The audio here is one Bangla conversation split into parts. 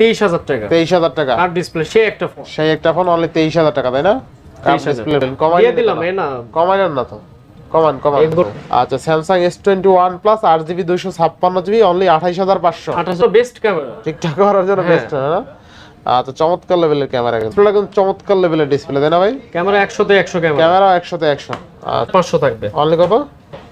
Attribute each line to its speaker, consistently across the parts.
Speaker 1: তেইশ হাজার টাকা।
Speaker 2: তেইশ হাজার টাকা।
Speaker 1: আর ডিসপ্লে সে একটা ফোন
Speaker 2: সেই একটা ফোন অনলি তেইশ হাজার টাকা তাই না? কমাই
Speaker 1: দিলাম না।
Speaker 2: কমাইলেন না তো। Come on come on. আচ্ছা Samsung S twenty one plus আট জিবি দুইশো ছাপ্পান্ন জিবি অনলি আঠাইশ হাজার পাঁচশো।
Speaker 1: আঠাশো বেস্ট ক্যামেরা
Speaker 2: ঠিকঠাক করার জন্য
Speaker 1: হ্যাঁ।
Speaker 2: বেস্ট না আচ্ছা চমৎকার লেভেলের ক্যামেরা কিন্তু। কিন্তু চমৎকার লেভেলের ডিসপ্লে তাই না ভাই?
Speaker 1: ক্যামেরা একশোতে একশো ক্যামেরা
Speaker 2: ক্যামেরা একশোতে একশো। আচ্ছা।
Speaker 1: পাঁচশো থাকবে।
Speaker 2: অনলি কত?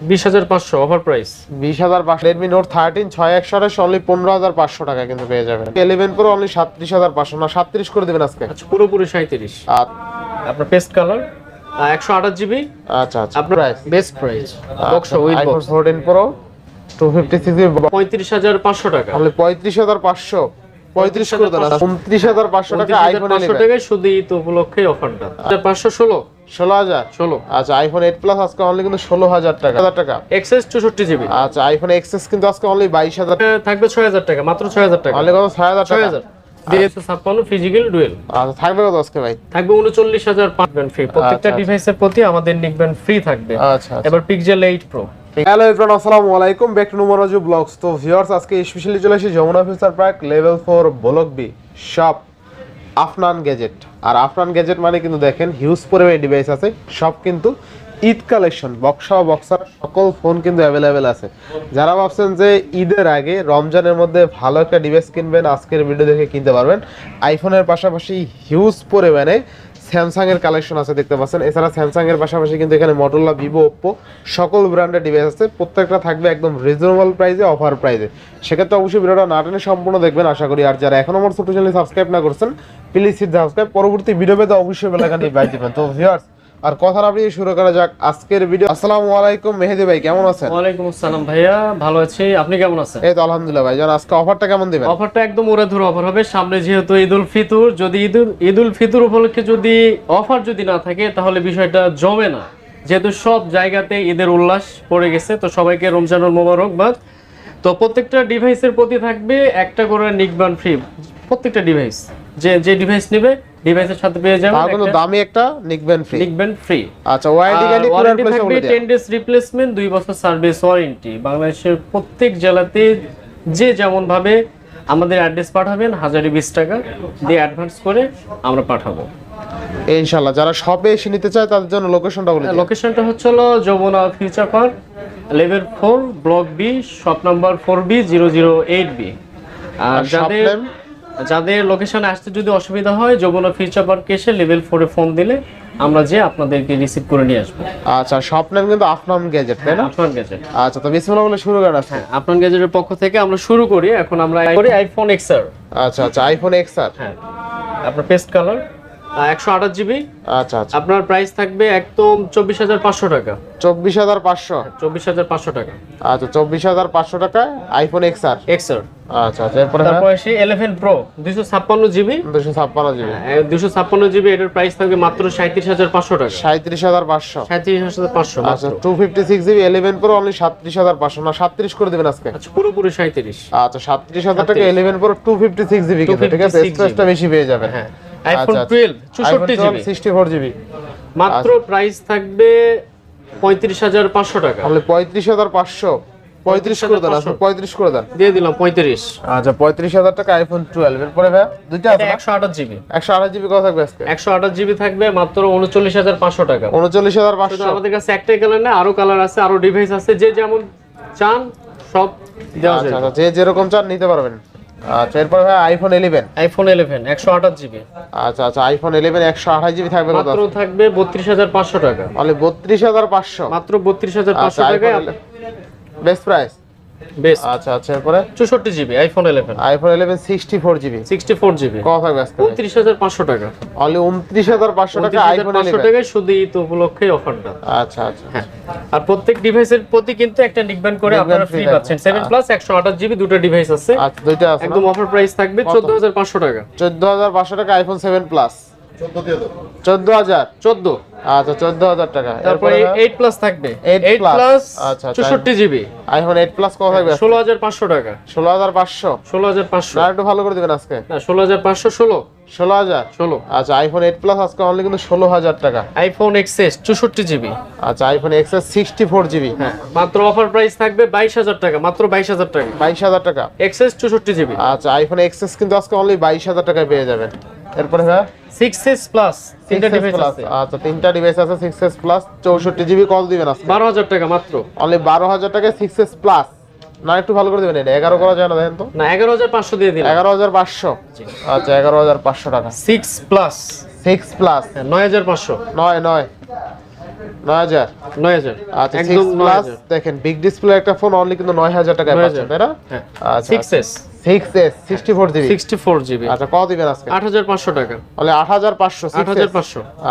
Speaker 1: বিশ হাজার পাঁচশো অফার প্রাইস
Speaker 2: বিশ হাজার পাঁচশো। রেডমি নোট থার্টিন ছয় একশো আঠাশ অনলি পনেরো হাজার পাঁচশো টাকা কিন্তু পেয়ে যাবেন। ইলেভেন প্রো অনলি সাতত্রিশ হাজার পাঁচশো। না সাতত্রিশ করে দেবেন আজকে।
Speaker 1: আচ্ছা পুরোপুরি সাঁত্রিশ
Speaker 2: আ-
Speaker 1: আপনার পেস্ট কালার একশো আঠাশ জিবি
Speaker 2: আচ্ছা আচ্ছা
Speaker 1: আপনার
Speaker 2: price
Speaker 1: best price box with
Speaker 2: iPhone
Speaker 1: box
Speaker 2: fourteen pro two fifty six
Speaker 1: পঁয়ত্রিশ হাজার পাঁচশো টাকা।
Speaker 2: অনলি পঁয়ত্রিশ হাজার পাঁচশো। পঁয়ত্রিশ করে দেন। উনত্রিশ হাজার পাঁচশো টাকা আইফোন
Speaker 1: পাঁচশো টাকায় শুধু ঈদ উপলক্ষে অফারটা পাঁচশো ষোলো।
Speaker 2: ষোলো হাজার?
Speaker 1: ষোলো।
Speaker 2: আচ্ছা আইফোন এইট প্লাস আজকে অনলি কিন্তু ষোলো হাজার টাকা। হাজার টাকা।
Speaker 1: এক্সএস চৌষট্টি জিবি
Speaker 2: আচ্ছা আইফোন এক্সএস কিন্তু আজকে অনলি বাইশ হাজার।
Speaker 1: থাকবে ছয় হাজার টাকা মাত্র ছয় হাজার টাকা।
Speaker 2: অনলি কত? ছয় হাজার
Speaker 1: ছয় হাজার। ফিজিক্যাল ডুয়েল
Speaker 2: আচ্ছা থাকবে কত আজকে ভাই?
Speaker 1: থাকবে উনচল্লিশ হাজার ফ্রি প্রত্যেকটা
Speaker 2: আচ্ছা।
Speaker 1: ডিভাইসের প্রতি আমাদের নিকবেন ফ্রি থাকবে।
Speaker 2: আচ্ছা আচ্ছা।
Speaker 1: এবার এইট প্রো
Speaker 2: হ্যালো এভরিওয়ান আসসালামু আলাইকুম। ব্যাক টু নুমারাজু ব্লগস তো ভিউয়ার্স আজকে স্পেশালি চলে এসেছি Jamuna future park level four block B shop Afnan gadget. আর আফনান গ্যাজেট মানে কিন্তু দেখেন হিউজ পরিমাণে ডিভাইস আছে, সব কিন্তু ঈদ কালেকশন বক্সা, বক্সার সকল ফোন কিন্তু অ্যাভেলেবেল আছে। যারা ভাবছেন যে ঈদের আগে রমজানের মধ্যে ভালো একটা ডিভাইস কিনবেন, আজকের ভিডিও দেখে কিনতে পারবেন আইফোনের পাশাপাশি হিউজ পরিমাণে স্যামসাং এর কালেকশন আছে, দেখতে পাচ্ছেন। এছাড়া স্যামসাং এর পাশাপাশি কিন্তু এখানে মটোলা ভিভো ওপ্পো সকল ব্র্যান্ডের ডিভাইস আছে। প্রত্যেকটা থাকবে একদম রিজনেবল প্রাইসে অফার প্রাইসে সেক্ষেত্রে অবশ্যই ভিডিওটা না টেনে সম্পূর্ণ দেখবেন, আশা করি। আর যারা এখনও আমার ছোট চ্যানেল সাবস্ক্রাইব না করছেন প্লিজ সাবস্ক্রাইব পরবর্তী ভিডিও পেতে অবশ্যই বেলাকানি বাই দেবেন। তো ভিউয়ার্স আর কথা আপনি শুরু করা যাক আজকের ভিডিও আসসালামু আলাইকুম মেহেদি ভাই কেমন আছেন?
Speaker 1: ওয়ালাইকুম আসসালাম ভাইয়া ভালো আছি। আপনি কেমন আছেন?
Speaker 2: এই তো আলহামদুলিল্লাহ ভাই জান আজকে অফারটা কেমন দিবেন?
Speaker 1: অফারটা একদম ওরা ধরে অফার হবে। সামনে যেহেতু ঈদ উল ফিতর যদি ঈদ উল- ঈদ উল ফিতর উপলক্ষে যদি অফার যদি না থাকে তাহলে বিষয়টা জমে না। যেহেতু সব জায়গাতে ঈদের উল্লাস পড়ে গেছে তো সবাইকে রমজানুল মোবারকবাদ। তো প্রত্যেকটা ডিভাইসের প্রতি থাকবে একটা করে নিকবান ফ্রি প্রত্যেকটা ডিভাইস যে যে ডিভাইস নেবে ডিভাইসের সাথে পেয়ে যাবেন
Speaker 2: তার কিন্তু দামি একটা নিকবেন ফ্রি
Speaker 1: নিকবেন ফ্রি
Speaker 2: আচ্ছা ওয়ারেন্টি গ্যারান্টি
Speaker 1: থাকবে
Speaker 2: বলে দেয়া।
Speaker 1: টেন ডেজ রিপ্লেসমেন্ট দুই বছর সার্ভিস ওয়ারেন্টি বাংলাদেশের প্রত্যেক জেলাতে যে যেমন ভাবে আমাদের অ্যাড্রেস পাঠাবেন হাজারে বিশ টাকা দিয়ে অ্যাডভান্স করে আমরা পাঠাবো
Speaker 2: ইনশাআল্লাহ যারা শপে এসে নিতে চায় তাদের জন্য লোকেশনটা বলে।
Speaker 1: লোকেশনটা হচ্ছে হলো Jamuna future park level four block B shop number four B zero zero eight B আর
Speaker 2: আর
Speaker 1: যাদের? যাদের লোকেশনে আসতে যদি অসুবিধা হয় যমুনা ফিউচার পার্কে এসে লেভেল ফোরে ফোন দিলে আমরা যে আপনাদেরকে রিসিভ করে নিয়ে আসব।
Speaker 2: আচ্ছা শপ নেম কিন্তু আফনান গ্যাজেট তাই না?
Speaker 1: আফনান গ্যাজেট
Speaker 2: আচ্ছা তো বিসমিল্লাহ বলে শুরু করা হ্যাঁ
Speaker 1: আফনান গ্যাজেটের পক্ষ থেকে আমরা শুরু করি। এখন আমরা করি আইফোন এক্সআর
Speaker 2: আচ্ছা আচ্ছা আইফোন এক্স আর
Speaker 1: হ্যাঁ আপনার পেস্ট কালার একশো আঠাশ জিবি?
Speaker 2: আচ্ছা আচ্ছা।
Speaker 1: আপনার প্রাইস থাকবে একদম চব্বিশ হাজার পাঁচশো টাকা।
Speaker 2: চব্বিশ হাজার পাঁচশো?
Speaker 1: চব্বিশ হাজার পাঁচশো টাকা।
Speaker 2: আচ্ছা চব্বিশ হাজার পাঁচশো টাকায় আইফোন এক্স আর
Speaker 1: এক্সআর
Speaker 2: আচ্ছা আচ্ছা এরপরে
Speaker 1: তারপর আসি ইলেভেন প্রো দুইশো ছাপ্পান্ন জিবি?
Speaker 2: দুশো ছাপ্পান্ন জিবি।
Speaker 1: দুশো ছাপ্পান্ন জিবি এটার প্রাইস থাকবে মাত্র সাঁত্রিশ হাজার পাঁচশো টাকা।
Speaker 2: সাঁত্রিশ হাজার পাঁচশো।
Speaker 1: সাঁত্রিশ হাজার পাঁচশো
Speaker 2: আচ্ছা two fifty six GB eleven pro only সাতত্রিশ হাজার পাঁচশো। না সাতত্রিশ করে দেবেন আজকে।
Speaker 1: আচ্ছা পুরোপুরি সাঁত্রিশ।
Speaker 2: আচ্ছা সাতত্রিশ হাজার টাকা eleven pro two fifty six GB ঠিক আছে?
Speaker 1: 256
Speaker 2: স্পেসটা বেশি পেয়ে যাবেন।
Speaker 1: হ্যাঁ। আইফোন
Speaker 2: আচ্ছা,
Speaker 1: টুয়েলভ চৌষট্টি জিবি
Speaker 2: সিক্সটি ফোর জিবি
Speaker 1: মাত্র প্রাইস থাকবে পঁয়ত্রিশ হাজার পাঁচশো টাকা।
Speaker 2: তাহলে পঁয়ত্রিশ হাজার পাঁচশো। পঁয়ত্রিশ করে দেন আচ্ছা পঁয়ত্রিশ করে দেন।
Speaker 1: দিয়ে দিলাম পঁয়ত্রিশ।
Speaker 2: আচ্ছা পঁয়ত্রিশ হাজার টাকা আইফোন টুয়েলভ এরপরে ভাই দুইটা আছে
Speaker 1: একশো আঠাশ জিবি
Speaker 2: একশো আঠাশ জিবি কথা থাকবে আজকে?
Speaker 1: একশো আঠাশ জিবি থাকবে মাত্র উনচল্লিশ হাজার পাঁচশো টাকা।
Speaker 2: উনচল্লিশ হাজার
Speaker 1: শুধু
Speaker 2: পাঁচশো
Speaker 1: আমাদের কাছে একটাই কালার না আরও কালার আছে আরও ডিভাইস আছে যে যেমন চান সব দেওয়া
Speaker 2: আচ্ছা আচ্ছা যে যেরকম চান নিতে পারবেন। আচ্ছা এরপর ভাই আইফোন ইলেভেন
Speaker 1: আইফোন ইলেভেন একশো আঠাশ জিবি
Speaker 2: আচ্ছা আচ্ছা আইফোন ইলেভেন একশো আঠাশ জিবি থাকবে কত?
Speaker 1: মাত্র থাকবে বত্রিশ হাজার পাঁচশো টাকা।
Speaker 2: মানে বত্রিশ হাজার পাঁচশো।
Speaker 1: মাত্র বত্রিশ হাজার পাঁচশো
Speaker 2: আচ্ছা
Speaker 1: টাকায়
Speaker 2: বেস্ট প্রাইস
Speaker 1: বেস্ট
Speaker 2: আচ্ছা আচ্ছা এরপরে?
Speaker 1: GB iPhone eleven
Speaker 2: iPhone eleven sixty four GB
Speaker 1: sixty four GB
Speaker 2: কত থাকবে আজকে?
Speaker 1: উনত্রিশ হাজার পাঁচশো টাকা।
Speaker 2: অনলি টাকা আইফোন
Speaker 1: পাঁচশো
Speaker 2: ইলেভেন
Speaker 1: টাকায় শুধু ঈদ উপলক্ষে অফারটা।
Speaker 2: আচ্ছা আচ্ছা
Speaker 1: হ্যাঁ। আর প্রত্যেক ডিভাইসের প্রতি কিন্তু একটা নিকবেন করে আপনারা ফ্রি পাচ্ছেন। সেভেন প্লাস একশো আঠাশ জিবি দুটো ডিভাইস আছে।
Speaker 2: আচ্ছা আছে
Speaker 1: একদম অফার প্রাইস থাকবে চোদ্দ হাজার পাঁচশো টাকা।
Speaker 2: চোদ্দ হাজার পাঁচশো টাকা আইফোন সেভেন প্লাস চোদ্দ হাজার
Speaker 1: চোদ্দ?
Speaker 2: আচ্ছা চোদ্দ হাজার টাকা।
Speaker 1: তারপরে এইট প্লাস থাকবে।
Speaker 2: 8
Speaker 1: এইট প্লাস
Speaker 2: আচ্ছা।
Speaker 1: চৌষট্টি জিবি
Speaker 2: আইফোন এইট প্লাস কত থাকবে?
Speaker 1: ষোলো হাজার পাঁচশো টাকা।
Speaker 2: ষোলো হাজার পাঁচশো?
Speaker 1: ষোলো হাজার পাঁচশো।
Speaker 2: একটু ভালো করে দিবেন আজকে।
Speaker 1: না ষোলো হাজার পাঁচশো ষোলো।
Speaker 2: ষোলো হাজার?
Speaker 1: ষোলো।
Speaker 2: আচ্ছা আইফোন এইট প্লাস আজকে অনলি কিন্তু ষোলো হাজার টাকা।
Speaker 1: আইফোন এক্সএস চৌষট্টি জিবি
Speaker 2: আচ্ছা iPhone XS sixty four GB
Speaker 1: হ্যাঁ মাত্র অফার প্রাইস থাকবে বাইশ হাজার টাকা মাত্র বাইশ হাজার টাকা।
Speaker 2: বাইশ হাজার টাকা।
Speaker 1: এক্সএস চৌষট্টি জিবি
Speaker 2: আচ্ছা আইফোন এক্সএস কিন্তু আজকে অনলি বাইশ হাজার টাকায় পেয়ে যাবেন। এরপরে হ্যাঁ
Speaker 1: সিক্স এস প্লাস তিনটা ডিভাইস আছে।
Speaker 2: আচ্ছা তিনটা ডিভাইস আছে সিক্স এস প্লাস চৌষট্টি জিবি কল দিবেন আজকে।
Speaker 1: বারো হাজার টাকা মাত্র।
Speaker 2: অনলি বারো হাজার টাকায় সিক্স এস প্লাস না একটু ভালো করে দিবেন এটা। এগারো করা যায় না দেখেন তো।
Speaker 1: না এগারো হাজার পাঁচশো দিয়ে দিলাম।
Speaker 2: এগারো হাজার পাঁচশো। আচ্ছা এগারো হাজার পাঁচশো টাকা।
Speaker 1: সিক্স প্লাস
Speaker 2: সিক্স প্লাস
Speaker 1: নয় হাজার পাঁচশো।
Speaker 2: নয় নয় নয় হাজার।
Speaker 1: নয় হাজার।
Speaker 2: আচ্ছা
Speaker 1: একদম
Speaker 2: প্লাস দেখেন বিগ ডিসপ্লে একটা ফোন অনলি কিন্তু নয় হাজার টাকায় পাচ্ছেন তাই না?
Speaker 1: হ্যাঁ।
Speaker 2: আচ্ছা
Speaker 1: six S
Speaker 2: six S sixty four GB
Speaker 1: sixty four GB
Speaker 2: আচ্ছা কত দিবেন আজকে?
Speaker 1: টাকা।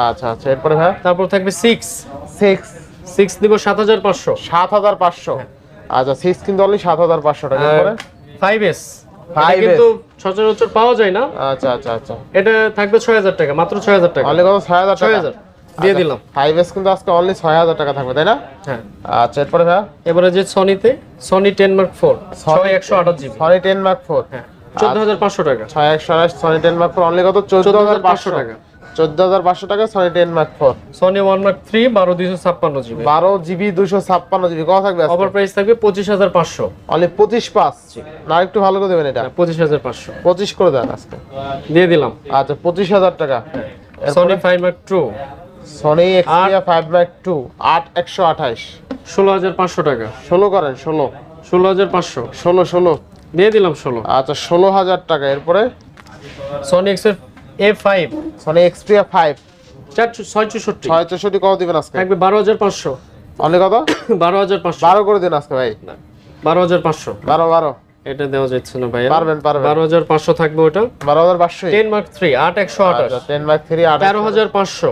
Speaker 2: আচ্ছা আচ্ছা এরপরে ভাই
Speaker 1: তারপর থাকবে দিব পাঁচশো।
Speaker 2: আচ্ছা সিক্স কিন্তু অনলি সাত হাজার পাঁচশো টাকা এরপরে?
Speaker 1: ফাইভ এস
Speaker 2: 5S
Speaker 1: কিন্তু সচরাচর পাওয়া যায় না।
Speaker 2: আচ্ছা আচ্ছা আচ্ছা।
Speaker 1: এটা থাকবে ছয় হাজার টাকা মাত্র ছয় হাজার টাকা।
Speaker 2: অনলি কত? ছয় হাজার
Speaker 1: ছয়
Speaker 2: টাকা
Speaker 1: হাজার। দিয়ে দিলাম।
Speaker 2: ফাইভ এস কিন্তু আজকে অনলি ছয় হাজার টাকা থাকবে তাই না?
Speaker 1: হ্যাঁ।
Speaker 2: আচ্ছা এরপরে ভাই?
Speaker 1: এবারে যে সনিতে সনি টেন মার্ক ফোর ছয় একশো আঠাশ GB.
Speaker 2: Sony ten mark four
Speaker 1: হ্যাঁ চোদ্দ হাজার পাঁচশো টাকা।
Speaker 2: ছয় একশো আঠাশ Sony ten mark four only কত? চোদ্দ হাজার পাঁচশো
Speaker 1: 14,500
Speaker 2: টাকা। চোদ্দ হাজার পাঁচশো টাকা Sony ten mark four
Speaker 1: Sony one mark three বারো দুইশো ছাপ্পান্ন জিবি।
Speaker 2: বারো জিবি ছাপ্পান্ন জিবি কত থাকবে
Speaker 1: অফার প্রাইস থাকবে পঁচিশ হাজার পাঁচশো।
Speaker 2: অনলি পঁচিশ পাঁচ। না একটু ভালো করে দেবেন এটা।
Speaker 1: পঁচিশ হাজার পাঁচশো।
Speaker 2: পঁচিশ করে দেন আজকে।
Speaker 1: দিয়ে দিলাম।
Speaker 2: আচ্ছা পঁচিশ হাজার টাকা।
Speaker 1: Sony five mark two
Speaker 2: Sony Xperia five mark two আট একশো আঠাইশ
Speaker 1: ষোলো হাজার পাঁচশো টাকা।
Speaker 2: ষোলো করেন ষোলো।
Speaker 1: ষোলো হাজার পাঁচশো।
Speaker 2: ষোলো ষোলো।
Speaker 1: দিয়ে দিলাম ষোলো।
Speaker 2: আচ্ছা ষোলো হাজার টাকা। এরপরে?
Speaker 1: সনি এক্সের A five
Speaker 2: Sony Xperia five
Speaker 1: চার ছয় চৌষট্টি
Speaker 2: ছয় চৌষট্টি কত দিবেন আজকে?
Speaker 1: থাকবে বারো হাজার পাঁচশো।
Speaker 2: অনেক কত?
Speaker 1: বারো হাজার পাঁচশো।
Speaker 2: বারো করে দিন আজকে ভাই।
Speaker 1: বারো হাজার পাঁচশো।
Speaker 2: বারো বারো।
Speaker 1: এটা দেওয়া যাচ্ছে না ভাই
Speaker 2: পারবেন পারবেন।
Speaker 1: বারো হাজার পাঁচশো থাকবে ওটা।
Speaker 2: বারো হাজার পাঁচশো
Speaker 1: টেন মার্ক থ্রি আট একশো আঠাশ।
Speaker 2: টেন মার্ক থ্রি আট
Speaker 1: তেরো হাজার পাঁচশো।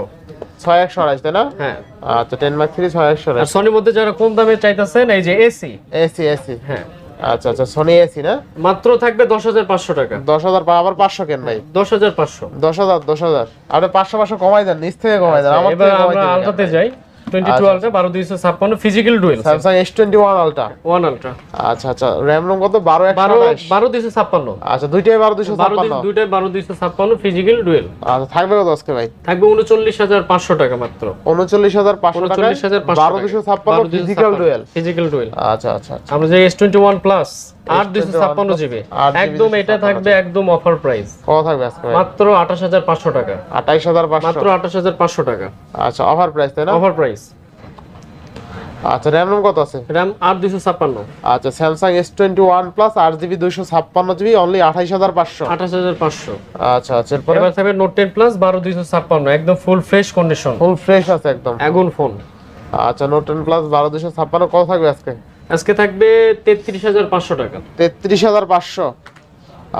Speaker 2: ছয় একশো আড়াইশ তাই না?
Speaker 1: হ্যাঁ।
Speaker 2: আচ্ছা টেন মার্ক থ্রি ছয় একশো আড়াইশ।
Speaker 1: সনির মধ্যে যারা কম দামে চাইতেছেন এই যে এসি
Speaker 2: এসি এসি
Speaker 1: হ্যাঁ।
Speaker 2: আচ্ছা আচ্ছা সনি এসি না?
Speaker 1: মাত্র থাকবে দশ হাজার পাঁচশো টাকা।
Speaker 2: দশ হাজার আবার পাঁচশো কেন ভাই?
Speaker 1: দশ হাজার পাঁচশো।
Speaker 2: দশ হাজার দশ হাজার। আপনি পাঁচশো পাঁচশো কমাই দেন নিচ থেকে কমাই দেন আমার
Speaker 1: এবার
Speaker 2: থেকে কমাই
Speaker 1: আমরা আলটাতে যাই। টোয়েন্টি টু আলট্রা বারো দুইশো ছাপ্পান্ন physical dual
Speaker 2: Samsung S twenty one ultra
Speaker 1: one ultra
Speaker 2: আচ্ছা আচ্ছা কত?
Speaker 1: দুইশো ছাপ্পান্ন।
Speaker 2: আচ্ছা দুইটাই বারো দুশো
Speaker 1: বারো
Speaker 2: ছাপ্পান্ন
Speaker 1: দিন দুইটাই বারো দুইশো ছাপ্পান্ন ফিজিক্যাল ডুয়েল
Speaker 2: আচ্ছা থাকবে কত আজকে ভাই?
Speaker 1: থাকবে উনচল্লিশ হাজার পাঁচশো টাকা মাত্র।
Speaker 2: উনচল্লিশ হাজার পাঁচশো টাকা
Speaker 1: উনচল্লিশ হাজার পাঁচশো
Speaker 2: বারো দুশো ছাপ্পান্ন ফিজিক্যাল ডুয়েল
Speaker 1: ফিজিক্যাল ডুয়েল
Speaker 2: আচ্ছা আচ্ছা আচ্ছা।
Speaker 1: আমরা যে প্লাস আট দুইশো ছাপ্পান্ন জিবি। একদম এটা থাকবে একদম অফার প্রাইস
Speaker 2: কত থাকবে আজকে
Speaker 1: মাত্র আঠাশ হাজার পাঁচশো টাকা।
Speaker 2: আঠাইশ হাজার
Speaker 1: মাত্র আঠাশ হাজার পাঁচশো টাকা।
Speaker 2: আচ্ছা অফার প্রাইস তাই না?
Speaker 1: অফার প্রাইস
Speaker 2: আচ্ছা র্যাম রোম কত আছে?
Speaker 1: র্যাম আট দুইশো ছাপ্পান্ন।
Speaker 2: আচ্ছা Samsung S twenty one plus আট জিবি দুইশো ছাপ্পান্ন জিবি অনলি আঠাইশ হাজার পাঁচশো।
Speaker 1: আঠাশ হাজার পাঁচশো।
Speaker 2: আচ্ছা আচ্ছা এরপরে?
Speaker 1: এবার থাকবে নোট টেন প্লাস বারো দুইশো ছাপ্পান্ন একদম full fresh condition
Speaker 2: full fresh আছে একদম।
Speaker 1: আগুন ফোন
Speaker 2: আচ্ছা নোট টেন প্লাস বারো দুশো ছাপ্পান্ন কত থাকবে আজকে?
Speaker 1: আজকে থাকবে তেত্রিশ হাজার পাঁচশো টাকা।
Speaker 2: তেত্রিশ হাজার পাঁচশো।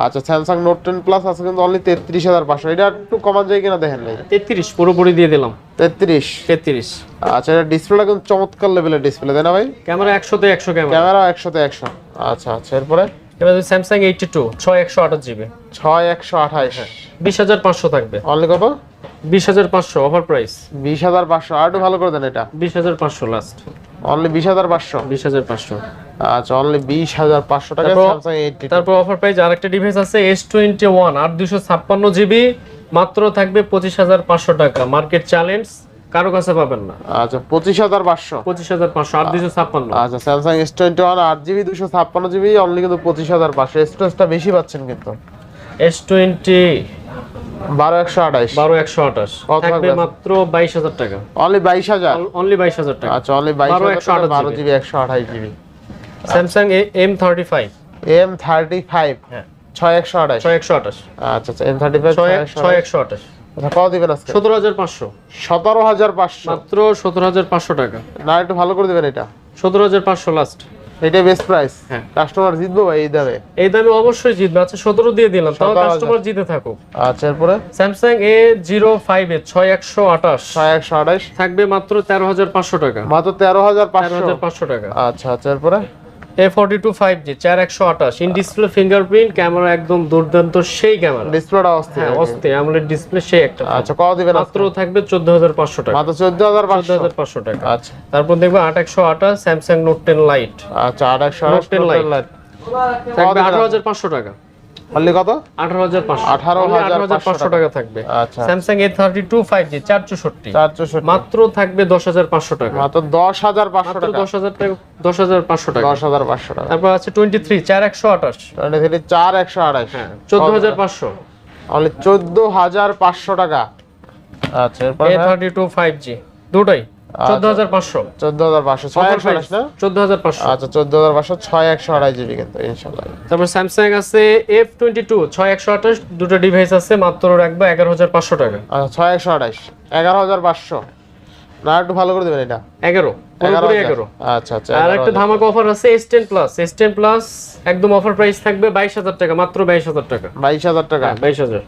Speaker 2: আচ্ছা স্যামসাং নোট টেন প্লাস আছে কিন্তু অনলি তেত্রিশ হাজার পাঁচশো। এটা একটু কমান যায় কিনা দেখেন ভাই।
Speaker 1: তেত্রিশ পুরোপুরি দিয়ে দিলাম।
Speaker 2: তেত্রিশ।
Speaker 1: তেত্রিশ।
Speaker 2: আচ্ছা এটা ডিসপ্লেটা কিন্তু চমৎকার লেভেলের ডিসপ্লে তাই না ভাই?
Speaker 1: ক্যামেরা একশোতে একশো ক্যামেরা।
Speaker 2: ক্যামেরা একশোতে একশো। আচ্ছা আচ্ছা এরপরে?
Speaker 1: এবার স্যামসাং এইটটি টু ছয় একশো আঠাশ জিবি।
Speaker 2: ছয় একশো আঠাইশ
Speaker 1: বিশ হাজার পাঁচশো থাকবে।
Speaker 2: অনলি কত?
Speaker 1: বিশ হাজার পাঁচশো অফার প্রাইস
Speaker 2: বিশ হাজার পাঁচশো আর একটু ভালো করে দেন এটা।
Speaker 1: বিশ হাজার পাঁচশো লাস্ট
Speaker 2: অনলি বিশ হাজার পাঁচশো?
Speaker 1: বিশ হাজার পাঁচশো।
Speaker 2: আচ্ছা অনলি বিশ হাজার পাঁচশো টাকা
Speaker 1: তারপর-
Speaker 2: স্যামসাং
Speaker 1: তারপর অফার প্রাইস আরেকটা ডিভাইস আছে এস টোয়েন্টি ওয়ান আর দুশো ছাপ্পান্ন জিবি মাত্র থাকবে পঁচিশ হাজার পাঁচশো টাকা। মার্কেট চ্যালেঞ্জ কারও কাছে পাবেন না।
Speaker 2: আচ্ছা পঁচিশ হাজার পাঁচশো।
Speaker 1: পঁচিশ হাজার পাঁচশো আর দুশো ছাপ্পান্ন।
Speaker 2: আচ্ছা জিবি দুশো ছাপ্পান্ন জিবি অনলি কিন্তু পঁচিশ হাজার পাঁচশো। স্টোরেজটা বেশি পাচ্ছেন কিন্তু।
Speaker 1: এস টোয়েন্টি
Speaker 2: বারো একশো আঠাইশ
Speaker 1: বারো একশো আঠাশ। থাকবে? মাত্র বাইশ হাজার টাকা।
Speaker 2: অনলি বাইশ হাজার?
Speaker 1: অনলি বাইশ হাজার টাকা।
Speaker 2: আচ্ছা অনলি বাইশ
Speaker 1: বারো একশো আঠাশ
Speaker 2: বারো জিবি একশো আঠাশ GB.
Speaker 1: Samsung M thirty five.
Speaker 2: M thirty five
Speaker 1: হ্যাঁ।
Speaker 2: ছয় একশো আঠাশ।
Speaker 1: ছয় একশো আঠাশ।
Speaker 2: আচ্ছা আচ্ছা এম থার্টি ফাইভ
Speaker 1: ছয় একশো আঠাশ।
Speaker 2: আচ্ছা কত দিবেন আজকে?
Speaker 1: সতেরো হাজার পাঁচশো।
Speaker 2: সতেরো হাজার পাঁচশো।
Speaker 1: মাত্র সতেরো হাজার পাঁচশো টাকা।
Speaker 2: না একটু ভালো করে দিবেন এটা।
Speaker 1: সতেরো হাজার পাঁচশো লাস্ট
Speaker 2: এটা বেস্ট প্রাইস
Speaker 1: হ্যাঁ।
Speaker 2: কাস্টমার জিতবো ভাই এই দামে।
Speaker 1: এই দামে অবশ্যই জিতবে। আচ্ছা সতেরো দিয়ে দিলাম। তাও কাস্টমার জিতে থাকুক।
Speaker 2: আচ্ছা এরপরে?
Speaker 1: জিরো ফাইভ এ ছয় একশো আঠাশ।
Speaker 2: ছয় একশো আঠাশ।
Speaker 1: থাকবে মাত্র তেরো হাজার পাঁচশো টাকা।
Speaker 2: মাত্র তেরো হাজার
Speaker 1: তেরো
Speaker 2: পাঁচশো
Speaker 1: হাজার পাঁচশো টাকা।
Speaker 2: আচ্ছা আচ্ছা এরপরে?
Speaker 1: A forty two five G চার একশো আঠাশ ইন ডিসপ্লে ফিঙ্গারপ্রিন্ট ক্যামেরা একদম দুর্দান্ত সেই ক্যামেরা
Speaker 2: ডিসপ্লেটা অস্থির
Speaker 1: হ্যাঁ অস্তে আমলের ডিসপ্লে সেই একটা
Speaker 2: আচ্ছা কত দিবেন
Speaker 1: মাত্র থাকবে চোদ্দ হাজার পাঁচশো টাকা।
Speaker 2: মাত্র চোদ্দ হাজার
Speaker 1: চোদ্দ হাজার পাঁচশো টাকা।
Speaker 2: আচ্ছা।
Speaker 1: তারপর দেখবে আট একশো আঠাশ স্যামসাং নোট টেন লাইট
Speaker 2: আচ্ছা
Speaker 1: Note 10 Lite। থাকবে
Speaker 2: দিবেন?
Speaker 1: আঠারো হাজার পাঁচশো টাকা।
Speaker 2: অনলি কত?
Speaker 1: আঠারো হাজার পাঁচশো।
Speaker 2: 18,500
Speaker 1: পাঁচশো টাকা। থাকবে।
Speaker 2: আচ্ছা।
Speaker 1: জি চার চৌষট্টি
Speaker 2: চার চৌষট্টি
Speaker 1: মাত্র থাকবে দশ হাজার পাঁচশো টাকা।
Speaker 2: মাত্র দশ হাজার পাঁচশো
Speaker 1: মাত্র
Speaker 2: টাকা।
Speaker 1: দশ হাজার টাকা দশ হাজার পাঁচশো টাকা।
Speaker 2: দশ হাজার পাঁচশো টাকা।
Speaker 1: তারপর আছে টোয়েন্টি থ্রি চার একশো আঠাশ।
Speaker 2: টোয়েন্টি থ্রি চার একশো আঠাশ।
Speaker 1: হ্যাঁ চোদ্দ হাজার পাঁচশো।
Speaker 2: অনলি চোদ্দ হাজার পাঁচশো টাকা। আচ্ছা এরপর
Speaker 1: A thirty two five G দুটাই।
Speaker 2: আচ্ছা। হাজার পাঁচশো। ছয় একশো আঠাশ জিবি কিন্তু ইনশাল্লাহ।
Speaker 1: তারপর স্যামসাং আছে এফ টোয়েন্টি টু ছয় একশো আঠাশ দুটো ডিভাইস আছে মাত্র রাখবে এগারো হাজার পাঁচশো টাকা।
Speaker 2: আচ্ছা ছয় একশো আঠাশ এগারো হাজার পাঁচশো। না একটু ভালো করে দেবেন এটা।
Speaker 1: এগারো এগারো
Speaker 2: আচ্ছা আচ্ছা
Speaker 1: আর একটা ধামাকা অফার আছে S ten plus S ten plus একদম অফার প্রাইস থাকবে বাইশ হাজার টাকা মাত্র বাইশ হাজার টাকা।
Speaker 2: বাইশ হাজার টাকা।
Speaker 1: হ্যাঁ বাইশ হাজার।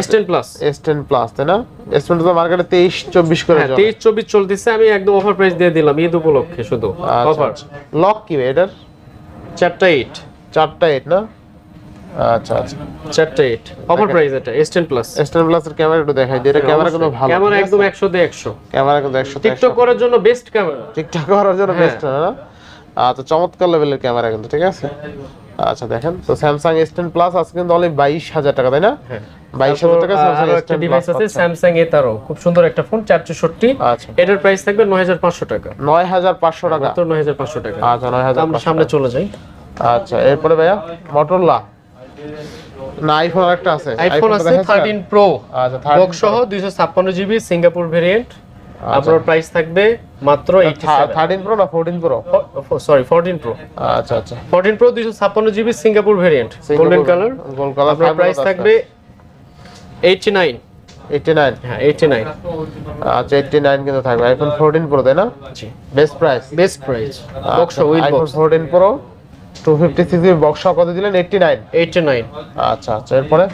Speaker 1: S ten plus
Speaker 2: S ten plus তাই না? এস টেন তো মার্কেটে তেইশ চব্বিশ করে
Speaker 1: হ্যাঁ তেইশ চব্বিশ চলতেছে আমি একদম অফার প্রাইস দিয়ে দিলাম ঈদ উপলক্ষে শুধু অফার
Speaker 2: লক কি ভাই এটার?
Speaker 1: চারটা এইট
Speaker 2: চারটা এইট না? আচ্ছা আচ্ছা।
Speaker 1: চারটা এইট অফার প্রাইস এটা S ten plus
Speaker 2: S ten plus এর ক্যামেরা একটু দেখাই দিই এটা ক্যামেরা কিন্তু ভালো
Speaker 1: ক্যামেরা একদম একশো দিয়ে একশো।
Speaker 2: ক্যামেরা কিন্তু একশো
Speaker 1: টিকটক করার জন্য বেস্ট ক্যামেরা
Speaker 2: টিকটক করার জন্য
Speaker 1: হ্যাঁ।
Speaker 2: বেস্ট না আচ্ছা চমৎকার লেভেলের ক্যামেরা কিন্তু ঠিক আছে? আচ্ছা দেখেন। তো স্যামসাং এস টেন প্লাস আজকে কিন্তু অনলি বাইশ হাজার টাকা তাই না?
Speaker 1: হ্যাঁ
Speaker 2: বাইশ হাজার টাকা স্যামসাং
Speaker 1: একটা ডিভাইস আছে স্যামসাং এ তারও। খুব সুন্দর একটা ফোন চারশোষট্টি
Speaker 2: আচ্ছা।
Speaker 1: এটার প্রাইস থাকবে নয় হাজার পাঁচশো টাকা।
Speaker 2: নয় হাজার পাঁচশো টাকা।
Speaker 1: মাত্র নয় হাজার পাঁচশো টাকা।
Speaker 2: আচ্ছা নয়
Speaker 1: তো
Speaker 2: হাজার
Speaker 1: আমরা সামনে চলে যাই।
Speaker 2: আচ্ছা এরপরে ভাইয়া মটোরলা না আইফোন একটা আছে।
Speaker 1: আইফোন আছে
Speaker 2: দেখাচ্ছেন?
Speaker 1: থার্টিন প্রো
Speaker 2: আচ্ছা
Speaker 1: বক্স সহ দুইশো ছাপ্পান্ন জিবি সিঙ্গাপুর ভেরিয়েন্ট আপনার প্রাইস থাকবে মাত্র এইটি
Speaker 2: থার্টিন প্রো না fourteen pro
Speaker 1: sorry fourteen pro
Speaker 2: আচ্ছা আচ্ছা।
Speaker 1: ফোরটিন প্রো দুইশো ছাপ্পান্ন GB Singapore variant golden colour
Speaker 2: gold colour
Speaker 1: আপনার প্রাইস থাকবে এইটটি নাইন
Speaker 2: এইটি নাইন
Speaker 1: হ্যাঁ এইটটি নাইন
Speaker 2: আচ্ছা এইটি নাইন কিন্তু থাকবে। আইফোন ফোরটিন প্রো তাই না?
Speaker 1: জি।
Speaker 2: Best price
Speaker 1: best price box with
Speaker 2: iPhone fourteen pro two fifty CC box কত দিলেন? এইটটি নাইন
Speaker 1: এইটটি নাইন
Speaker 2: আচ্ছা আচ্ছা এরপরে?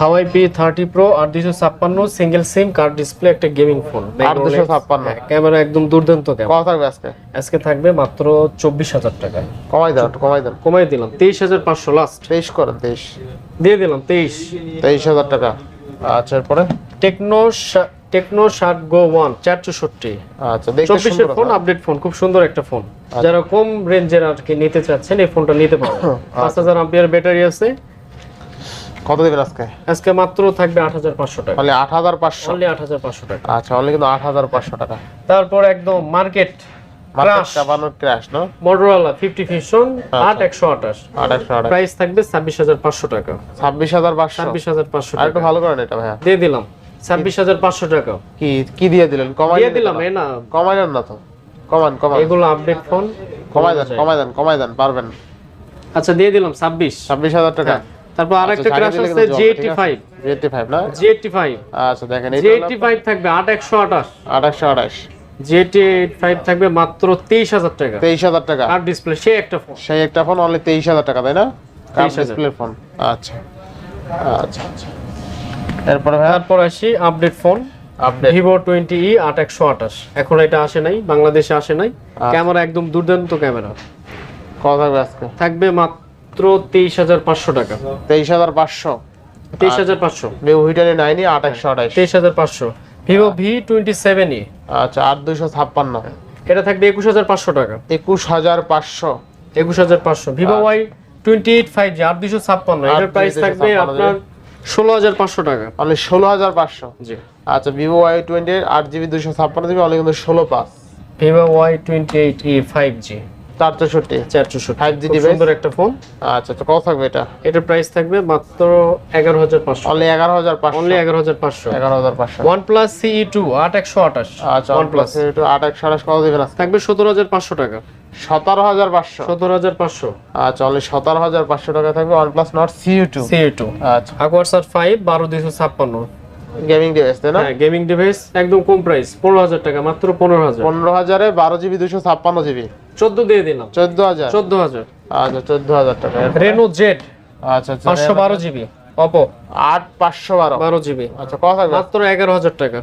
Speaker 1: হাওয়াই পি থার্টি প্রো আর দুইশো ছাপ্পান্ন সিঙ্গেল সিম কার্ড ডিসপ্লে একটা গেমিং ফোন
Speaker 2: 856
Speaker 1: ক্যামেরা একদম দুর্দান্ত ক্যামেরা
Speaker 2: কত থাকবে আজকে?
Speaker 1: আজকে থাকবে মাত্র চব্বিশ হাজার টাকা
Speaker 2: কমাই দেন কমাই দেন
Speaker 1: কমাই দিলাম। তেইশ হাজার পাঁচশো লাস্ট
Speaker 2: তেইশ করেন তেইশ।
Speaker 1: দিয়ে দিলাম তেইশ।
Speaker 2: তেইশ হাজার টাকা। আচ্ছা এরপরে?
Speaker 1: টেকনো টেকনো ষাট গো ওয়ান চার চৌষট্টি
Speaker 2: আচ্ছা দেখতে
Speaker 1: চব্বিশের ফোন আপডেট ফোন খুব সুন্দর একটা ফোন। যারা কম রেঞ্জের আর কি নিতে চাচ্ছেন এই ফোনটা নিতে পারেন পাঁচ হাজার আম্পিয়ার ব্যাটারি আছে।
Speaker 2: কত দিবেন আজকে?
Speaker 1: আজকে মাত্র থাকবে আট হাজার পাঁচশো টাকা।
Speaker 2: অনলি আট হাজার পাঁচশো।
Speaker 1: আট হাজার পাঁচশো টাকা।
Speaker 2: আচ্ছা অনলি কিন্তু আট হাজার পাঁচশো টাকা।
Speaker 1: তারপর একদম মার্কেট।
Speaker 2: ক্র্যাশ না
Speaker 1: মোটরোলা 50
Speaker 2: ফিউশন 8128 8128
Speaker 1: প্রাইস দিয়ে দিলাম 26500 টাকা।
Speaker 2: কি কি দিয়ে দিলেন? কমাই
Speaker 1: দিয়ে দিলাম এ না।
Speaker 2: কমাইলেন না তো। কমান
Speaker 1: আচ্ছা দিয়ে দিলাম
Speaker 2: 26 26000 টাকা।
Speaker 1: তারপর আরেকটা ক্র্যাশ আছে? G85
Speaker 2: G85 দেখেন
Speaker 1: জেটি এইট ফাইভ থাকবে মাত্র তেইশ হাজার টাকা।
Speaker 2: তেইশ হাজার টাকা।
Speaker 1: আর ডিসপ্লে সেই একটা ফোন
Speaker 2: সেই একটা ফোন অনলি তেইশ হাজার টাকা তাই না? ডিসপ্লে ফোন আচ্ছা। আচ্ছা আচ্ছা। এরপর
Speaker 1: তারপর আসি update phone
Speaker 2: update
Speaker 1: Vivo twenty E আট একশো আঠাশ। এখন এটা আসে নাই বাংলাদেশে আসে নাই।
Speaker 2: আচ্ছা।
Speaker 1: ক্যামেরা একদম দুর্দান্ত ক্যামেরা
Speaker 2: কত থাকবে আজকে?
Speaker 1: থাকবে মাত্র তেইশ হাজার পাঁচশো টাকা।
Speaker 2: তেইশ হাজার পাঁচশো।
Speaker 1: তেইশ হাজার পাঁচশো।
Speaker 2: নিউ হিটারে নাইনি আট একশো আঠাশ।
Speaker 1: তেইশ হাজার পাঁচশো। Vivo V twenty seven E
Speaker 2: আচ্ছা আট দুইশো ছাপ্পান্ন।
Speaker 1: এটা থাকবে একুশ হাজার পাঁচশো টাকা।
Speaker 2: একুশ হাজার পাঁচশো।
Speaker 1: একুশ হাজার পাঁচশো। Vivo Y twenty eight five G আট দুইশো ছাপ্পান্ন। এটার প্রাইস থাকবে আপনার ষোলো হাজার পাঁচশো টাকা।
Speaker 2: অনলি ষোলো হাজার পাঁচশো।
Speaker 1: জি।
Speaker 2: আচ্ছা ভিভো ওয়াই টোয়েন্টি এইট আট জিবি দুশো ছাপ্পান্ন জিবি অনলি কিন্তু ষোলো পাঁচ
Speaker 1: Vivo Y twenty eight E five G
Speaker 2: চার চৌষট্টি।
Speaker 1: চার চৌষট্টি।
Speaker 2: 5G
Speaker 1: খুব
Speaker 2: device?
Speaker 1: সুন্দর একটা ফোন
Speaker 2: আচ্ছা তো কত থাকবে এটা?
Speaker 1: এটার প্রাইস থাকবে মাত্র এগারো হাজার পাঁচশো।
Speaker 2: অনলি এগারো হাজার পাঁচশো।
Speaker 1: অনলি এগারো হাজার পাঁচশো।
Speaker 2: এগারো হাজার পাঁচশো।
Speaker 1: ওয়ান সিই টু আট একশো আঠাশ।
Speaker 2: আচ্ছা আট একশো আঠাশ কত দিবেন
Speaker 1: থাকবে সতেরো হাজার পাঁচশো টাকা।
Speaker 2: সতেরো হাজার পাঁচশো।
Speaker 1: সতেরো হাজার পাঁচশো।
Speaker 2: আচ্ছা অনলি সতেরো হাজার পাঁচশো টাকা থাকবে সিইউ টু
Speaker 1: সিই টু
Speaker 2: আচ্ছা। গেমিং ডিভাইস তাই না?
Speaker 1: হ্যাঁ গেমিং ডিভাইস একদম কম প্রাইস পনেরো হাজার টাকা মাত্র পনেরো হাজার।
Speaker 2: পনেরো হাজারে বারো জিবি দুশো ছাপ্পান্ন জিবি
Speaker 1: চোদ্দ দিয়ে দিলাম।
Speaker 2: চোদ্দ হাজার।
Speaker 1: চোদ্দ হাজার।
Speaker 2: আচ্ছা চোদ্দ হাজার টাকা।
Speaker 1: রেনো জেড
Speaker 2: আচ্ছা আচ্ছা
Speaker 1: পাঁচশো বারো জিবি অপো
Speaker 2: আট পাঁচশো বারো।
Speaker 1: বারো জিবি।
Speaker 2: আচ্ছা কত
Speaker 1: মাত্র এগারো হাজার টাকা।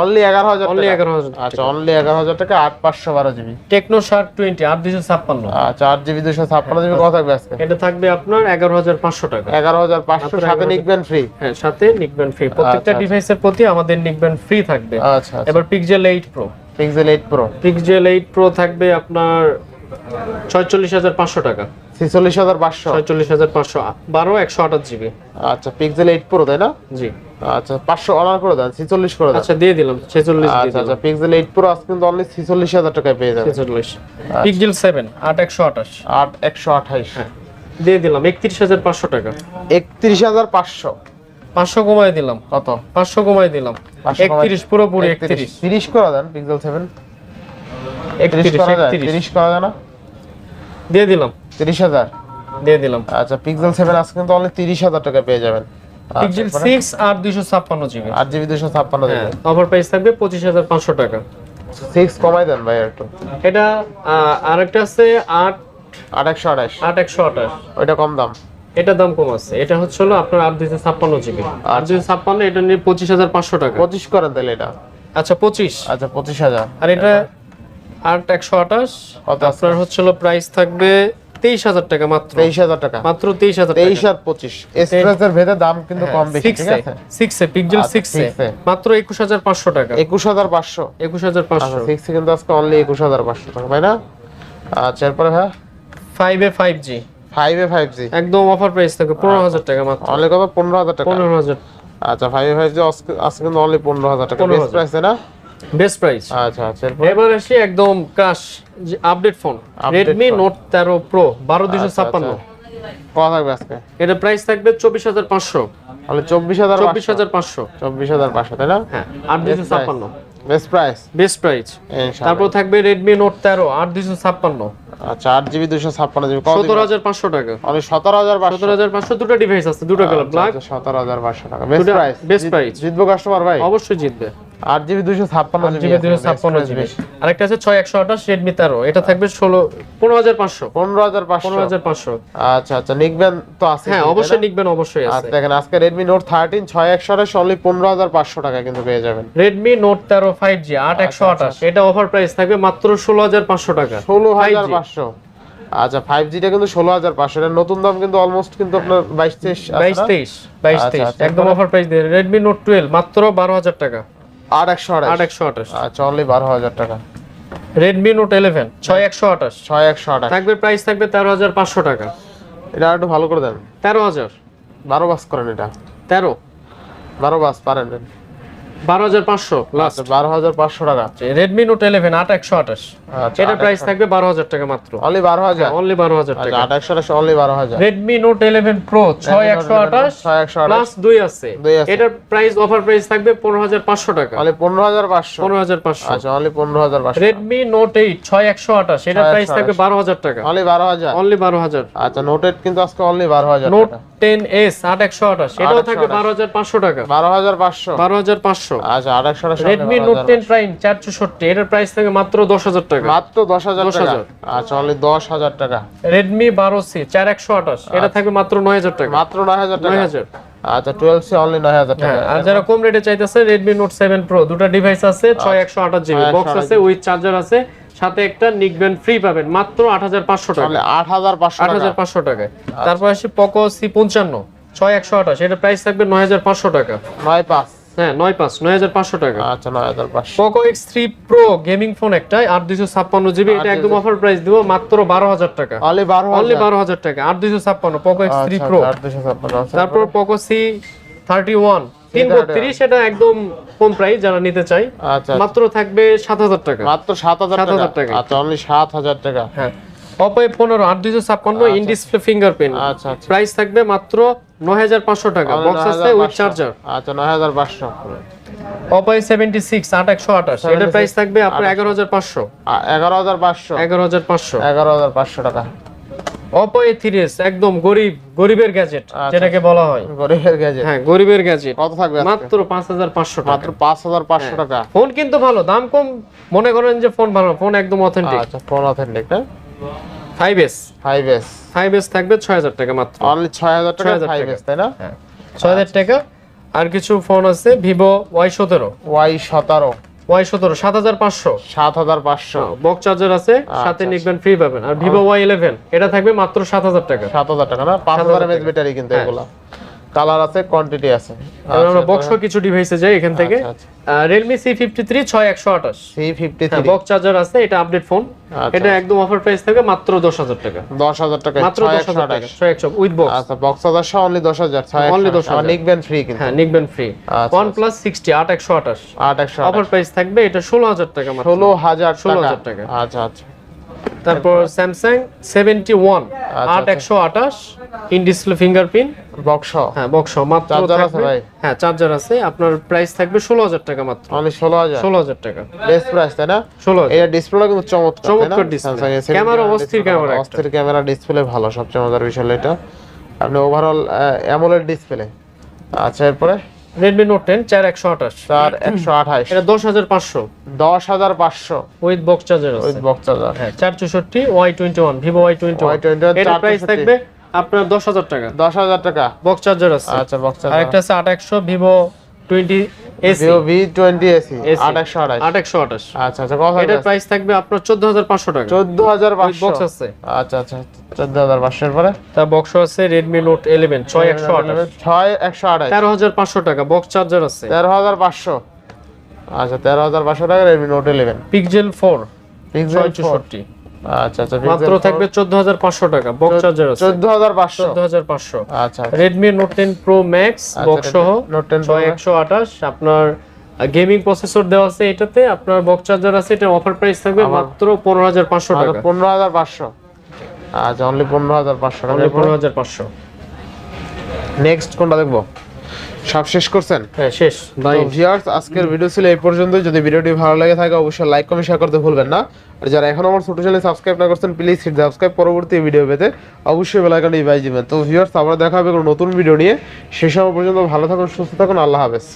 Speaker 2: অনলি এগারো হাজার
Speaker 1: অনলি এগারো হাজার
Speaker 2: আচ্ছা অনলি এগারো হাজার টাকা আট পাঁচশো বারো জিবি।
Speaker 1: টেকনো শার্ট টোয়েন্টি আট দুশো ছাপ্পান্ন।
Speaker 2: আচ্ছা আট জিবি দুশো ছাপ্পান্ন জিবি কত থাকবে আজকে?
Speaker 1: এটা থাকবে আপনার এগারো হাজার পাঁচশো টাকা।
Speaker 2: এগারো হাজার পাঁচশো সাথে নিকবেন ফ্রি
Speaker 1: হ্যাঁ সাথে নিকবেন ফ্রি প্রত্যেকটা
Speaker 2: আচ্ছা।
Speaker 1: ডিভাইসের প্রতি আমাদের নিকবেন ফ্রি থাকবে।
Speaker 2: আচ্ছা আচ্ছা।
Speaker 1: এবার Pixel eight pro
Speaker 2: Pixel eight pro
Speaker 1: Pixel eight pro থাকবে আপনার ছয়চল্লিশ হাজার পাঁচশো টাকা।
Speaker 2: ছেচল্লিশ হাজার পাঁচশো।
Speaker 1: ছয়চল্লিশ হাজার পাঁচশো বারো একশো আঠাশ জিবি।
Speaker 2: আচ্ছা পিক্সেল এইট প্রো তাই না?
Speaker 1: জি।
Speaker 2: আচ্ছা পাঁচশো অনার করে দেন ছেচল্লিশ করে দেন।
Speaker 1: আচ্ছা দিয়ে দিলাম ছেচল্লিশ দিয়ে
Speaker 2: আচ্ছা আচ্ছা পিক্সেল এইট প্রো আজকে কিন্তু অনলি ছেচল্লিশ হাজার টাকায় পেয়ে যাবেন।
Speaker 1: ছেচল্লিশ। পিক্সেল সেভেন আট একশো আঠাশ।
Speaker 2: আট একশো আঠাইশ।
Speaker 1: হ্যাঁ দিয়ে দিলাম একত্রিশ হাজার পাঁচশো টাকা।
Speaker 2: একত্রিশ হাজার পাঁচশো।
Speaker 1: পাঁচশো কমাই দিলাম।
Speaker 2: কত?
Speaker 1: পাঁচশো কমায় দিলাম।
Speaker 2: 500 কমাই-
Speaker 1: একত্রিশ পুরোপুরি একত্রিশ।
Speaker 2: তিরিশ করে দেন পিক্সেল সেভেন তিরিশ
Speaker 1: একত্রিশ
Speaker 2: করা যায়
Speaker 1: একত্রিশ।
Speaker 2: করা যায় না?
Speaker 1: দিয়ে দিলাম।
Speaker 2: তিরিশ হাজার?
Speaker 1: দিয়ে দিলাম।
Speaker 2: আচ্ছা পিক্সেল সেভেন আজকে কিন্তু অনলি তিরিশ হাজার টাকা পেয়ে যাবেন।
Speaker 1: পিক্সেল সিক্স আর দুইশো ছাপ্পান্ন জিবি
Speaker 2: আট জিবি দুশো ছাপ্পান্ন
Speaker 1: হ্যাঁ
Speaker 2: জিবি
Speaker 1: অফার প্রাইস থাকবে পঁচিশ হাজার পাঁচশো টাকা।
Speaker 2: সিক্স কমাই দেন ভাই একটু।
Speaker 1: এটা আরেকটা আছে আট
Speaker 2: আট একশো আঠাশ।
Speaker 1: আট একশো আঠাশ।
Speaker 2: ওইটা কম দাম।
Speaker 1: এটা দাম কম আছে। এটা হচ্ছে হলো আপনার আট দুইশো ছাপ্পান্ন জিবি। আট দুইশো ছাপ্পান্ন এটা নিয়ে পঁচিশ হাজার পাঁচশো টাকা।
Speaker 2: পঁচিশ করেন তাহলে এটা?
Speaker 1: আচ্ছা পঁচিশ।
Speaker 2: আচ্ছা পঁচিশ হাজার।
Speaker 1: আর এটা আট একশো আঠাশ। আপনার হচ্ছে হলো প্রাইস থাকবে তেইশ হাজার টাকা মাত্র।
Speaker 2: তেইশ হাজার টাকা।
Speaker 1: মাত্র তেইশ হাজার
Speaker 2: তেইশ আর পঁচিশ। এক্সপ্রেসের ভেদে দাম কিন্তু কম বেশি ঠিক
Speaker 1: সিক্সে পিকজেল
Speaker 2: আচ্ছা,
Speaker 1: সিক্সে
Speaker 2: এ।
Speaker 1: মাত্র একুশ হাজার পাঁচশো টাকা।
Speaker 2: একুশ হাজার পাঁচশো।
Speaker 1: একুশ হাজার
Speaker 2: আচ্ছা
Speaker 1: পাঁচশো
Speaker 2: সিক্সে কিন্তু আজকে অনলি একুশ হাজার পাঁচশো টাকা তাই না? আচ্ছা এরপরে হ্যাঁ?
Speaker 1: Five A five G
Speaker 2: five five G
Speaker 1: একদম অফার প্রাইস থাকবে পনেরো হাজার টাকা মাত্র।
Speaker 2: অনলি কত পনেরো হাজার টাকা?
Speaker 1: পনেরো হাজার।
Speaker 2: আচ্ছা ফাইভ ফাইভ জি আজকে কিন্তু অনলি পনেরো হাজার টাকা।
Speaker 1: 15,000
Speaker 2: বেস্ট প্রাইস না?
Speaker 1: বেস্ট প্রাইস
Speaker 2: আচ্ছা আচ্ছা
Speaker 1: এবার আসি একদম ক্রাশ আপডেট ফোন। নোট তেরো প্রো বারো দুশো
Speaker 2: আচ্ছা,
Speaker 1: ছাপ্পান্ন।
Speaker 2: আচ্ছা। কত থাকবে আজকে?
Speaker 1: এটা প্রাইস থাকবে চব্বিশ হাজার পাঁচশো।
Speaker 2: তাহলে চব্বিশ হাজার
Speaker 1: চব্বিশ হাজার পাঁচশো।
Speaker 2: চব্বিশ হাজার পাঁচশো তাই না?
Speaker 1: হ্যাঁ আট দুশো ছাপ্পান্ন।
Speaker 2: বেস্ট প্রাইস
Speaker 1: বেস্ট প্রাইস তারপর থাকবে তেরো আট দুশো ছাপ্পান্ন।
Speaker 2: আচ্ছা আট জিবি দুশো ছাপ্পান্ন জিবি।
Speaker 1: সতেরো হাজার পাঁচশো টাকা।
Speaker 2: অনলি সতেরো হাজার
Speaker 1: সতেরো হাজার পাঁচশো দুটো ডিভাইস আছে দুটো কালার ব্ল্যাক
Speaker 2: সতেরো হাজার পাঁচশো টাকা। Best price. জিতবো কাস্টমার ভাই?
Speaker 1: অবশ্যই জিতবে।
Speaker 2: আট জিবি দুশো ছাপ্পান্ন
Speaker 1: জিবি দুশো ছাপ্পান্ন জিবি। আরেকটা আছে ছয় একশো আঠাশ রেডমি তেরো। এটা থাকবে ষোলো পনেরো হাজার পাঁচশো।
Speaker 2: পনেরো হাজার পাঁচশো।
Speaker 1: পনেরো হাজার পাঁচশো।
Speaker 2: আচ্ছা আচ্ছা নিকবেন তো আছে
Speaker 1: হ্যাঁ অবশ্যই নিকবেন অবশ্যই আছে।
Speaker 2: আচ্ছা দেখেন আজকে রেডমি নোট থার্টিন ছয় একশো আঠাশ অনলি পনেরো হাজার পাঁচশো টাকা কিন্তু পেয়ে যাবেন।
Speaker 1: রেডমি নোট তেরো ফাইভ জি আট একশো আঠাশ। এটা অফার প্রাইস থাকবে মাত্র ষোলো হাজার পাঁচশো টাকা।
Speaker 2: ষোলো হাজার পাঁচশো। আচ্ছা ফাইভ জিটা কিন্তু ষোলো হাজার পাঁচশো। এটা নতুন দাম কিন্তু অলমোস্ট কিন্তু আপনার বাইশ তেইশ
Speaker 1: বাইশ তেইশ বাইশ
Speaker 2: আচ্ছা,
Speaker 1: তেইশ।
Speaker 2: আচ্ছা,
Speaker 1: একদম? অফার প্রাইস দিয়ে। রেডমি নোট টুয়েলভ মাত্র বারো হাজার টাকা।
Speaker 2: আট একশো
Speaker 1: আট একশো আঠাশ।
Speaker 2: আচ্ছা অনলি বারো হাজার টাকা।
Speaker 1: রেডমি নোট ইলেভেন ছয় একশো আঠাশ।
Speaker 2: ছয় একশো আঠাশ।
Speaker 1: থাকবে প্রাইস থাকবে তেরো হাজার পাঁচশো টাকা।
Speaker 2: এটা একটু ভালো করে দেন।
Speaker 1: তেরো হাজার।
Speaker 2: বারো বাস করেন এটা।
Speaker 1: তেরো।
Speaker 2: বারো বাস পারেন।
Speaker 1: বারো হাজার পাঁচশো লাস্ট
Speaker 2: আচ্ছা বারো হাজার পাঁচশো টাকা
Speaker 1: রেডমি নোট ইলেভেন আট একশো আঠাশ।
Speaker 2: আচ্ছা
Speaker 1: এটা প্রাইস থাকবে বারো হাজার টাকা মাত্র।
Speaker 2: অনলি বারো হাজার
Speaker 1: অনলি বারো হাজার
Speaker 2: আচ্ছা
Speaker 1: টাকা।
Speaker 2: আট একশো আঠাশ অনলি বারো হাজার।
Speaker 1: রেডমি নোট ইলেভেন প্রো ছয় একশো আঠাশ।
Speaker 2: ছয় একশো
Speaker 1: প্লাস দুই আছে। এটার প্রাইস অফার প্রাইস থাকবে পনেরো হাজার পাঁচশো টাকা।
Speaker 2: অনলি পনেরো হাজার পাঁচশো।
Speaker 1: পনেরো হাজার পাঁচশো।
Speaker 2: আচ্ছা অনলি পনেরো হাজার পাঁচশো
Speaker 1: রেডমি নোট এইট ছয় একশো আঠাশ। এটার প্রাইস থাকবে বারো হাজার টাকা।
Speaker 2: অনলি বারো হাজার।
Speaker 1: অনলি বারো হাজার।
Speaker 2: আচ্ছা নোটেড কিন্তু আজকে অনলি বারো হাজার
Speaker 1: নোট টেন এস আট একশো আঠাশ। এটাও থাকবে বারো হাজার পাঁচশো টাকা।
Speaker 2: বারো হাজার পাঁচশো।
Speaker 1: বারো হাজার পাঁচশো।
Speaker 2: আচ্ছা আট
Speaker 1: রেডমি নোট টেন প্রাইম এটার প্রাইস থাকে মাত্র দশ হাজার টাকা।
Speaker 2: মাত্র দশ হাজার
Speaker 1: হাজার।
Speaker 2: আচ্ছা অনলি দশ হাজার টাকা।
Speaker 1: রেডমি বারো সি চার একশো আঠাশ। এটা থাকবে মাত্র নয় হাজার টাকা।
Speaker 2: মাত্র নয় হাজার টাকা।
Speaker 1: হাজার।
Speaker 2: আচ্ছা সি অনলি টাকা।
Speaker 1: হ্যাঁ আর যারা কম রেটে চাইতেছে রেডমি নোট সেভেন প্রো দুটো ডিভাইস আছে জিবি বক্স আছে উইথ চার্জার আছে সাথে একটা নিকবেন ফ্রি পাবেন মাত্র আট হাজার পাঁচশো টাকা।
Speaker 2: পাঁচশো
Speaker 1: আট
Speaker 2: টাকা।
Speaker 1: হাজার পাঁচশো টাকায়। তারপর আসি পকো সি পঞ্চান্ন ছয় একশো আঠাশ এটা প্রাইস থাকবে নয় হাজার পাঁচশো টাকা।
Speaker 2: নয় পাঁচ।
Speaker 1: হ্যাঁ নয় পাঁচ নয় হাজার পাঁচশো টাকা।
Speaker 2: আচ্ছা নয় হাজার পাঁচশো।
Speaker 1: Poco X three pro gaming phone একটা আট দুইশো ছাপ্পান্ন জিবি এটা একদম অফার প্রাইস দিব মাত্র বারো হাজার টাকা।
Speaker 2: অনলি বারো
Speaker 1: অনলি বারো হাজার টাকা আট দুইশো ছাপ্পান্ন পোকো এক্স থ্রি
Speaker 2: আচ্ছা,
Speaker 1: প্রো
Speaker 2: আট দুশো ছাপ্পান্ন আছে।
Speaker 1: তারপর পোকো সি থার্টি ওয়ান তিন বত্রিশ এটা একদম কম প্রাইস যারা নিতে চাই
Speaker 2: আচ্ছা
Speaker 1: মাত্র থাকবে সাত হাজার টাকা।
Speaker 2: মাত্র সাত হাজার টাকা। আচ্ছা অনলি সাত হাজার টাকা।
Speaker 1: হ্যাঁ। অপো পনেরো আট দুইশো ছাপ্পান্ন ইন ডিসপ্লে ফিঙ্গারপ্রিন্ট
Speaker 2: আচ্ছা আচ্ছা।
Speaker 1: প্রাইস থাকবে মাত্র 9500 টাকা। বক্স আছে উইথ চার্জার
Speaker 2: আচ্ছা
Speaker 1: 9500 Oppo 76 8128 এটার প্রাইস থাকবে আপনার 11500
Speaker 2: 11500 11500 11500 টাকা।
Speaker 1: Oppo A3s একদম গরিব গরিবের গ্যাজেট যেটাকে বলা হয়।
Speaker 2: গরিবের গ্যাজেট
Speaker 1: হ্যাঁ গরিবের গ্যাজেট
Speaker 2: কত থাকবে
Speaker 1: মাত্র
Speaker 2: 5500
Speaker 1: টাকা।
Speaker 2: মাত্র 5500 হ্যাঁ। টাকা।
Speaker 1: ফোন কিন্তু ভালো দাম কম। মনে করেন যে ফোন ভালো ফোন একদম অথেন্টিক
Speaker 2: আচ্ছা ফোন অথেন্টিক হ্যাঁ? 5s
Speaker 1: 5s 5s থাকবে 6000 টাকা মাত্র।
Speaker 2: অনলি
Speaker 1: 6000 টাকা
Speaker 2: 5s তাই না?
Speaker 1: হ্যাঁ 6000 আচ্ছা। টাকা। আর কিছু ফোন আছে ভিভো Y17 Y17
Speaker 2: Y17 7500 7500
Speaker 1: বক চার্জার আছে আচ্ছা, সাথে আচ্ছা। নিবেন ফ্রি পাবেন। আর ভিভো Y11 এটা থাকবে মাত্র 7000 টাকা।
Speaker 2: 7000 টাকা না? 5000 এমএএইচ ব্যাটারি কিন্তু
Speaker 1: হ্যাঁ।
Speaker 2: এগুলা। কালার আছে কোয়ান্টিটি আছে।
Speaker 1: এবার আমরা বক্স কিছু ডিভাইসে যাই এখান থেকে।
Speaker 2: আচ্ছা,
Speaker 1: ছয় একশো আঠাশ।
Speaker 2: সি ফিফটি
Speaker 1: হ্যাঁ বক্স চার্জার আছে এটা আপডেট ফোন
Speaker 2: আচ্ছা।
Speaker 1: এটা একদম অফার প্রাইস থাকবে মাত্র দশ হাজার টাকা।
Speaker 2: দশ হাজার টাকা
Speaker 1: মাত্র
Speaker 2: ছয়
Speaker 1: দশ
Speaker 2: একশো
Speaker 1: হাজার
Speaker 2: আঠাশ
Speaker 1: টাকা ছয় একশো উইথ বক্স
Speaker 2: আচ্ছা বক্স হাজার অনলি দশ হাজার ছয়
Speaker 1: Only
Speaker 2: একশো
Speaker 1: 10,000
Speaker 2: নিকবেন ফ্রি কিন্তু।
Speaker 1: হ্যাঁ ফ্রি
Speaker 2: আচ্ছা,
Speaker 1: প্লাস সিক্সটি আট একশো আঠাশ।
Speaker 2: আট একশো
Speaker 1: অফার প্রাইস থাকবে এটা ষোলো হাজার টাকা মাত্র।
Speaker 2: ষোলো হাজার
Speaker 1: 16,000 টাকা।
Speaker 2: আচ্ছা আচ্ছা।
Speaker 1: তারপর স্যামসাং সেভেন্টি ওয়ান
Speaker 2: আচ্ছা,
Speaker 1: আট একশো আঠাশ ইন ডিসপ্লে ফিঙ্গারপ্রিন্ট
Speaker 2: বক্স
Speaker 1: হ্যাঁ বক্স মাত্র
Speaker 2: Charger আছে ভাই?
Speaker 1: হ্যাঁ চার্জার আছে। আপনার প্রাইস থাকবে ষোলো হাজার টাকা মাত্র।
Speaker 2: অনলি ষোলো হাজার?
Speaker 1: ষোলো হাজার টাকা।
Speaker 2: বেস্ট প্রাইস তাই না?
Speaker 1: ষোলো
Speaker 2: এটা ডিসপ্লেটা কিন্তু চমৎকার
Speaker 1: চমৎকার
Speaker 2: এর
Speaker 1: ক্যামেরা
Speaker 2: 17
Speaker 1: অস্থির ক্যামেরা
Speaker 2: অস্থির ক্যামেরা ডিসপ্লে ভালো সবচেয়ে মজার বিষয় এটা। আপনি ওভারঅল অ্যামোলেড ডিসপ্লে আচ্ছা এরপরে?
Speaker 1: রেডমি নোট টেন চার একশো আঠাশ।
Speaker 2: চার একশো আঠাশ।
Speaker 1: এটা দশ হাজার পাঁচশো।
Speaker 2: দশ হাজার পাঁচশো।
Speaker 1: উইথ বক্স চার্জার আছে।
Speaker 2: বক্স চার্জার
Speaker 1: হ্যাঁ চার চৌষট্টি Y twenty one Vivo Y twenty one
Speaker 2: Y21
Speaker 1: এটা প্রাইস থাকবে আপনার দশ হাজার টাকা।
Speaker 2: দশ হাজার টাকা।
Speaker 1: বক্স চার্জার আছে।
Speaker 2: আচ্ছা বক্স চার্জার
Speaker 1: একটা আছে আট একশো Vivo twenty
Speaker 2: Vivo V twenty SE একশো আঠাশ।
Speaker 1: আট একশো আঠাশ।
Speaker 2: আচ্ছা আচ্ছা কত
Speaker 1: এটার প্রাইস থাকবে আপনার চোদ্দ হাজার পাঁচশো টাকা।
Speaker 2: চোদ্দ হাজার
Speaker 1: বক্স আছে।
Speaker 2: আচ্ছা আচ্ছা চোদ্দ হাজার পাঁচশোর পরে?
Speaker 1: তার বক্স আছে রেডমি নোট ইলেভেন ছয় একশো আঠাশ।
Speaker 2: ছয় একশো আঠাশ।
Speaker 1: তেরো হাজার পাঁচশো টাকা বক্স চার্জার আছে।
Speaker 2: তেরো হাজার পাঁচশো। আচ্ছা তেরো হাজার পাঁচশো টাকা Redmi Note eleven
Speaker 1: Pixel four
Speaker 2: Pixel
Speaker 1: ছয় চৌষট্টি
Speaker 2: আচ্ছা আচ্ছা
Speaker 1: মাত্র থাকবে টাকা। বক্স চার্জার আছে।
Speaker 2: চোদ্দ হাজার পাঁচশো?
Speaker 1: চোদ্দ হাজার পাঁচশো।
Speaker 2: আচ্ছা
Speaker 1: Redmi Note ten pro max box সহ ছয় একশো আঠাশ। আপনার গেমিং প্রসেসর দেওয়া আছে এটাতে। আপনার বক্স চার্জার আছে এটা অফার প্রাইস থাকবে মাত্র পনেরো হাজার পাঁচশো টাকা।
Speaker 2: পনেরো হাজার পাঁচশো। আচ্ছা অনলি পনেরো হাজার পাঁচশো টাকা।
Speaker 1: পনেরো হাজার পাঁচশো।
Speaker 2: নেক্সট কোনটা দেখব? সব শেষ করছেন?
Speaker 1: হ্যাঁ শেষ।
Speaker 2: ভিউয়ার্স আজকের ভিডিও ছিল এই পর্যন্ত যদি ভিডিওটি ভালো লাগে থাকে অবশ্যই লাইক কমেন্ট শেয়ার করতে ভুলবেন না। আর যারা এখন আমার ছোট চ্যানেল সাবস্ক্রাইব না করছেন প্লিজ হিট সাবস্ক্রাইব পরবর্তী ভিডিও পেতে অবশ্যই বেল বাই দিবেন। তো ভিউয়ার্স আবার দেখা হবে কোনো নতুন ভিডিও নিয়ে। সেই সময় পর্যন্ত ভালো থাকুন সুস্থ থাকুন আল্লাহ হাফেজ।